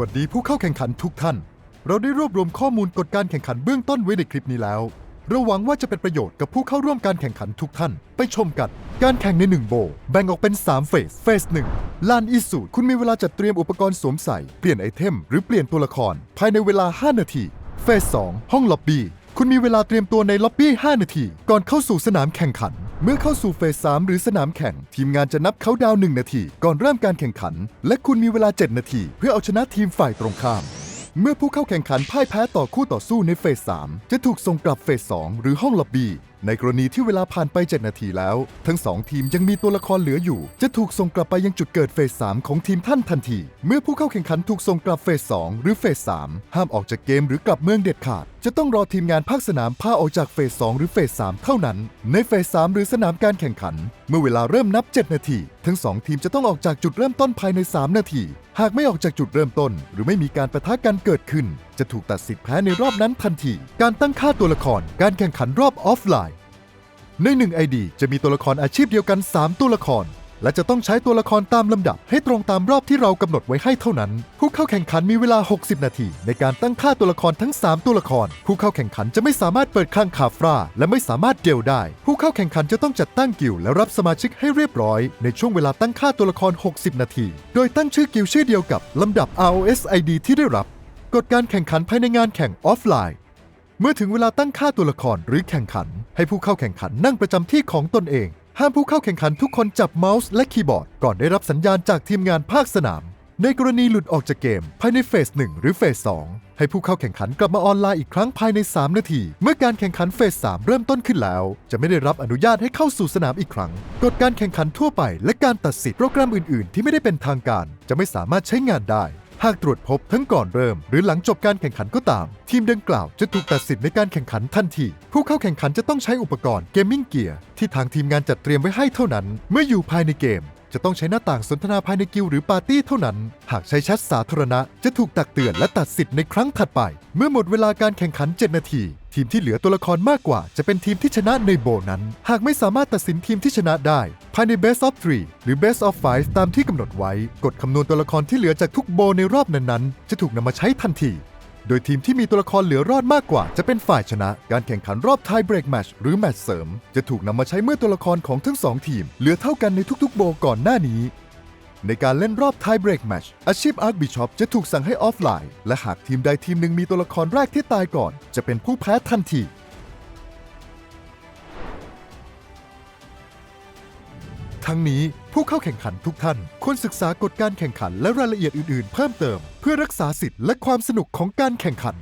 วัสดีผู้เข้าแข่งขันทุกท่าน เราได้รวบรวมข้อมูลกฎการแข่งขันเบื้องต้นไว้ในคลิปนี้แล้วเราหวังว่าจะเป็นประโยชน์กับผู้เข้าร่วมการแข่งขันทุกท่าน ไปชมกัน การแข่งใน 1 โบ แบ่งออกเป็น 3 เฟส เฟส 1 ลานอีสูคุณมีเวลาจัดเตรียมอุปกรณ์สวมใส่ เปลี่ยนไอเทม หรือเปลี่ยนตัวละคร ภายในเวลา 5 นาที เฟส 2 ห้องล็อบบี้ คุณมีเวลาเตรียมตัวในล็อบบี้ 5 นาที ก่อนเข้าสู่สนามแข่งขัน เมื่อเข้าสู่เฟส 3 หรือสนามแข่ง ทีมงานจะนับเขาดาวน์1นาที ก่อนเริ่มการแข่งขัน และคุณมีเวลา 7 นาที เพื่อเอาชนะทีมฝ่ายตรงข้าม เมื่อผู้เข้าแข่งขันพ่ายแพ้ต่อคู่ต่อสู้ในเฟส 3 จะถูกส่งกลับเฟส 2 หรือห้องล็อบบี้ ในกรณีที่เวลาผ่านไป 7 นาทีแล้ว ทั้ง 2 ทีมยังมีตัวละครเหลืออยู่ จะถูกส่งกลับไปยังจุดเกิดเฟส 3 ของทีมท่านทันที เมื่อผู้เข้าแข่งขันถูกส่งกลับเฟส 2 หรือเฟส 3 ห้ามออกจากเกมหรือกลับเมืองเด็ดขาด จะต้องรอทีมงานภาคสนามพาออกจากเฟส 2 หรือเฟส 3 เท่านั้น ในเฟส 3 หรือสนามการแข่งขัน เมื่อเวลาเริ่มนับ 7 นาที ทั้ง 2 ทีมจะต้องออกจากจุดเริ่มต้นภายใน 3 นาที หากไม่ออกจากจุดเริ่มต้น หรือไม่มีการประทะกันเกิดขึ้น จะถูกตัดสิทธิ์แพ้ในรอบนั้นทันที การตั้งค่าตัวละคร การแข่งขันรอบออฟไลน์ ใน1 ID จะมีตัวละครอาชีพเดียวกัน 3 ตัวละคร และจะต้องใช้ตัวละครตามลำดับ ให้ตรงตามรอบที่เรากำหนดไว้ให้เท่านั้น ผู้เข้าแข่งขันมีเวลา 60 นาที ในการตั้งค่าตัวละครทั้ง 3 ตัวละคร ผู้เข้าแข่งขันจะไม่สามารถเปิดข้างคาฟราและไม่สามารถเดลได้ ผู้เข้าแข่งขันจะต้องจัดตั้งกิลด์และรับสมาชิกให้เรียบร้อย ในช่วงเวลาตั้งค่าตัวละคร 60 นาที โดยตั้งชื่อกิลด์ชื่อเดียวกับลำดับ ROS ID ที่ได้รับ กฎการแข่งขันภายในงานแข่งออฟไลน์ เมื่อถึงเวลาตั้งค่าตัวละครหรือแข่งขัน ให้ผู้เข้าแข่งขันนั่งประจำที่ของตนเอง ห้ามผู้เข้าแข่งขันทุกคนจับเมาส์และคีย์บอร์ด ก่อนได้รับสัญญาณจากทีมงานภาคสนาม ในกรณีหลุดออกจากเกม ภายในเฟส1หรือเฟส2ให้ผู้เข้าแข่งขันกลับมาออนไลน์อีกครั้งภายใน 3 นาที เมื่อการแข่งขันเฟส3เริ่มต้นขึ้นแล้ว จะไม่ได้รับอนุญาตให้เข้าสู่สนามอีกครั้งกฎการแข่งขันทั่วไป และการตัดสิทธิ์โปรแกรมอื่น ๆ ที่ไม่ได้เป็นทางการ จะไม่สามารถใช้งานได้ หากตรวจพบทั้งก่อนเริ่ม หรือหลังจบการแข่งขันก็ตาม ทีมดังกล่าวจะถูกตัดสิทธิ์ในการแข่งขันทันที ผู้เข้าแข่งขันจะต้องใช้อุปกรณ์เกมมิ่งเกียร์ที่ทางทีมงานจัดเตรียมไว้ให้เท่านั้น เมื่ออยู่ภายในเกม จะต้องใช้หน้าต่างสนทนาภายในกิลหรือปาร์ตี้เท่านั้น หากใช้แชทสาธารณะจะถูกตักเตือนและตัดสิทธิ์ในครั้งถัดไป เมื่อหมดเวลาการแข่งขัน 7 นาที ทีมที่เหลือตัวละครมากกว่า จะเป็นทีมที่ชนะในโบนั้น หากไม่สามารถตัดสินทีมที่ชนะได้ ภายใน Best of 3 หรือ Best of 5 ตามที่กำหนดไว้ กฎคำนวณตัวละครที่เหลือจากทุกโบในรอบนั้นๆ จะถูกนำมาใช้ทันที โดยทีมที่มีตัวละครเหลือรอดมากกว่า จะเป็นฝ่ายชนะ การแข่งขันรอบไทเบรกแมชหรือแมตช์เสริม จะถูกนำมาใช้เมื่อตัวละครของทั้งสองทีม เหลือเท่ากันในทุกๆ โบก่อนหน้านี้ ในการเล่นรอบไทเบรกแมชอาชีพอาร์คบิชอปจะถูกสั่งให้ออฟไลน์ และหากทีมใดทีมหนึ่งมีตัวละครแรกที่ตายก่อน จะเป็นผู้แพ้ทันที ทั้งนี้ผู้เข้าแข่งขันทุกท่าน ควรศึกษากฎการแข่งขันและรายละเอียดอื่น ๆ เพิ่มเติม เพื่อรักษาสิทธิ์และความสนุกของการแข่งขัน